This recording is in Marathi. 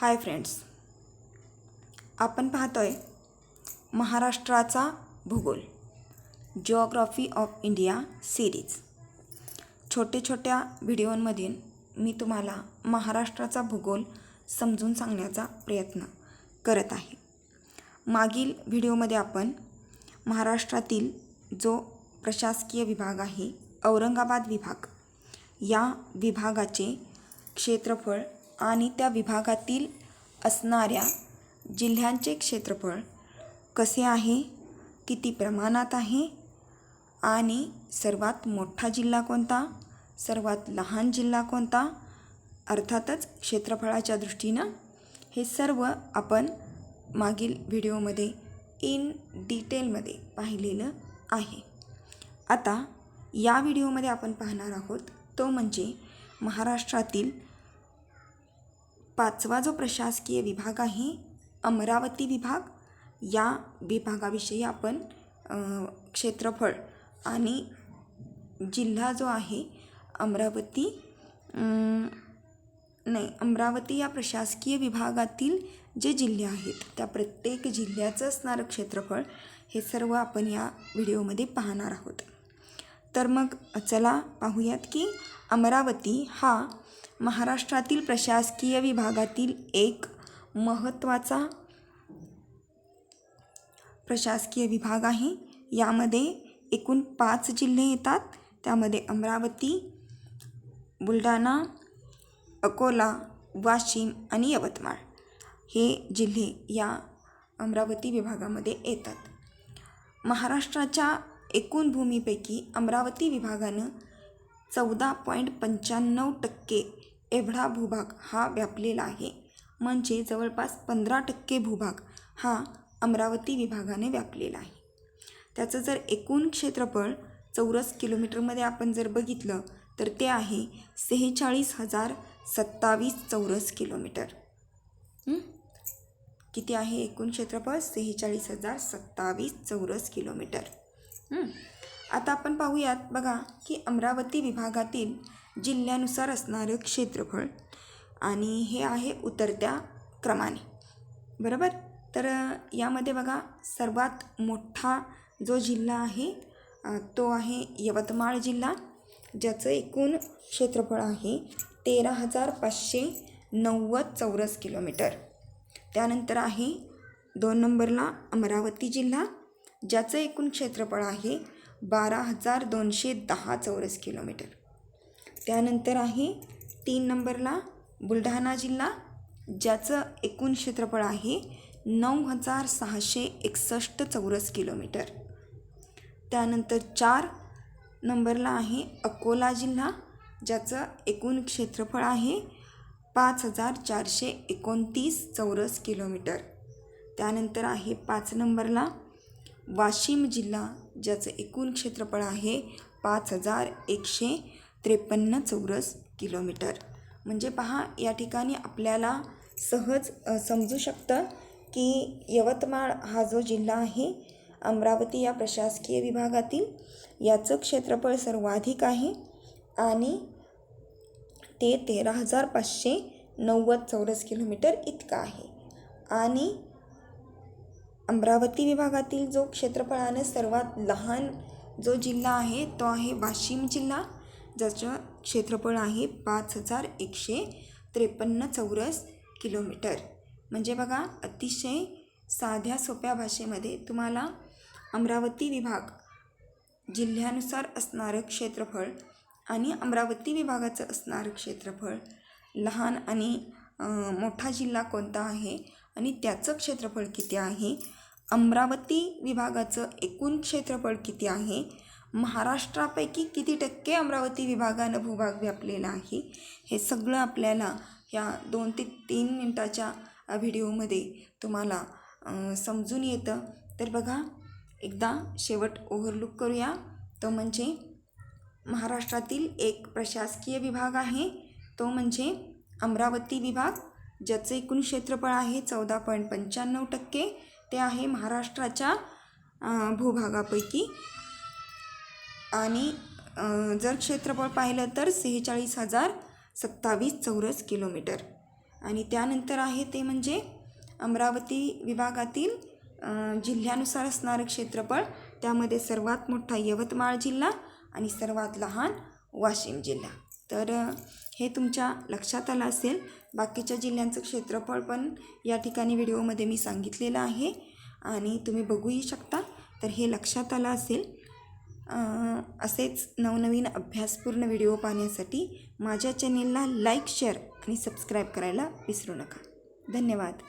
हाय फ्रेंड्स आपण पाहतोय महाराष्ट्राचा भूगोल जिओग्राफी ऑफ इंडिया सिरीज छोटे छोट्या व्हिडिओंमधून मी तुम्हाला महाराष्ट्राचा भूगोल समजून सांगण्याचा प्रयत्न करत आहे. मागील व्हिडिओमध्ये आपण महाराष्ट्रातील जो प्रशासकीय विभाग आहे औरंगाबाद विभाग या विभागाचे क्षेत्रफळ आणि त्या विभागातील असणाऱ्या जिल्ह्यांचे क्षेत्रफळ कसे आहे किती प्रमाणात आहे आणि सर्वात मोठा जिल्हा कोणता सर्वात लहान जिल्हा कोणता अर्थातच क्षेत्रफळाच्या दृष्टीनं हे सर्व आपण मागील व्हिडिओमध्ये इन डिटेलमध्ये पाहिलेलं आहे. आता या व्हिडिओमध्ये आपण पाहणार आहोत तो म्हणजे महाराष्ट्रातील पाचवा जो प्रशासकीय विभाग आहे अमरावती विभाग या विभागाविषयी आपण क्षेत्रफळ आणि जिल्हा जो आहे अमरावती नाही अमरावती या प्रशासकीय विभागातील जे जिल्हे आहेत त्या प्रत्येक जिल्ह्याचं असणारं क्षेत्रफळ हे सर्व आपण या व्हिडिओमध्ये पाहणार आहोत. तर मग चला पाहूयात की अमरावती हा महाराष्ट्रातील प्रशासकीय विभागातील एक महत्त्वाचा प्रशासकीय विभाग आहे. यामध्ये एकूण पाच जिल्हे येतात. त्यामध्ये अमरावती बुलढाणा अकोला वाशिम आणि यवतमाळ हे जिल्हे या अमरावती विभागामध्ये येतात. महाराष्ट्राच्या एकूण भूमीपैकी अमरावती विभागानं चौदा पॉईंट पंच्याण्णव टक्के एवढा भूभाग हा व्यापलेला आहे. म्हणजे जवळपास पंधरा टक्के भूभाग हा अमरावती विभागाने व्यापलेला आहे. त्याचं जर एकूण क्षेत्रफळ चौरस किलोमीटरमध्ये आपण जर बघितलं तर ते आहे सेहेचाळीस हजार सत्तावीस चौरस किलोमीटर. किती आहे एकूण क्षेत्रफळ? सेहेचाळीस हजार सत्तावीस चौरस किलोमीटर. आता आपण पाहूयात बघा की अमरावती विभागातील जिल्ह्यानुसार असणारं क्षेत्रफळ आणि हे आहे उतरत्या क्रमाने. बरोबर? तर यामध्ये बघा सर्वात मोठा जो जिल्हा आहे तो आहे यवतमाळ जिल्हा ज्याचं एकूण क्षेत्रफळ आहे तेरा हजार पाचशे नव्वद चौरस किलोमीटर. त्यानंतर आहे दोन नंबरला अमरावती जिल्हा ज्याचं एकूण क्षेत्रफळ आहे बारा हजार दोनशे दहा चौरस किलोमीटर. त्यानंतर आहे तीन नंबरला बुलढाणा जिल्हा ज्याचं एकूण क्षेत्रफळ आहे नऊ हजार सहाशे एकसष्ट चौरस किलोमीटर. त्यानंतर चार नंबरला आहे अकोला जिल्हा ज्याचं एकूण क्षेत्रफळ आहे पाच हजार चारशे एकोणतीस चौरस किलोमीटर. त्यानंतर आहे पाच नंबरला वाशिम जिल्हा ज्याचं एकूण क्षेत्रफळ आहे पाच हजार एकशे त्रेपन्न चौरस किलोमीटर. म्हणजे पहा या ठिकाणी आपल्याला सहज समजू शकतं की यवतमाळ हा जो जिल्हा आहे अमरावती या प्रशासकीय विभागातील याचं क्षेत्रफळ सर्वाधिक आहे आणि ते तेरा हजार पाचशे नव्वद चौरस किलोमीटर इतकं आहे. आणि अमरावती विभागातील जो क्षेत्रफळाने सर्वात लहान जो जिल्हा आहे तो आहे वाशिम जिल्हा. ज्याचं क्षेत्रफळ आहे पाच हजार एकशे त्रेपन्न चौरस किलोमीटर. म्हणजे बघा अतिशय साध्या सोप्या भाषेमध्ये तुम्हाला अमरावती विभाग जिल्ह्यानुसार असणारं क्षेत्रफळ आणि अमरावती विभागाचं असणारं क्षेत्रफळ लहान आणि मोठा जिल्हा कोणता आहे आणि त्याचं क्षेत्रफळ किती आहे अमरावती विभागाचं एकूण क्षेत्रफळ किती आहे? महाराष्ट्रापैकी किती टक्के अमरावती विभागानं भूभाग व्यापलेला आहे? हे सगळं आपल्याला या दोन ते तीन मिनटाच्या व्हिडिओमध्ये तुम्हाला समजून येतं. तर बघा एकदा शेवट ओव्हरलुक करूया. तो म्हणजे महाराष्ट्रातील एक प्रशासकीय विभाग आहे. तो म्हणजे अमरावती विभाग ज्याचं एकूण क्षेत्रफळ आहे चौदा पॉईंट पंच्याण्णव टक्के. ते आहे महाराष्ट्राच्या भूभागापैकी. आणि जर क्षेत्रफळ पाहिलं तर सेहेचाळीस हजार सत्तावीस चौरस किलोमीटर. आणि त्यानंतर आहे ते म्हणजे अमरावती विभागातील जिल्ह्यानुसार असणारं क्षेत्रफळ. त्यामध्ये सर्वात मोठा यवतमाळ जिल्हा आणि सर्वात लहान वाशिम जिल्हा. तर हे तुमच्या लक्षात आलं असेल बाकीच्या जिल्ह्यांचं क्षेत्रफळ पण या ठिकाणी व्हिडिओमध्ये मी सांगितलेलं आहे आणि तुम्ही बघूही शकता. तर हे लक्षात आलं असेल. असेच नवनवीन अभ्यासपूर्ण व्हिडिओ पाहण्यासाठी माझ्या चॅनेलला लाईक शेअर आणि सबस्क्राईब करायला विसरू नका. धन्यवाद.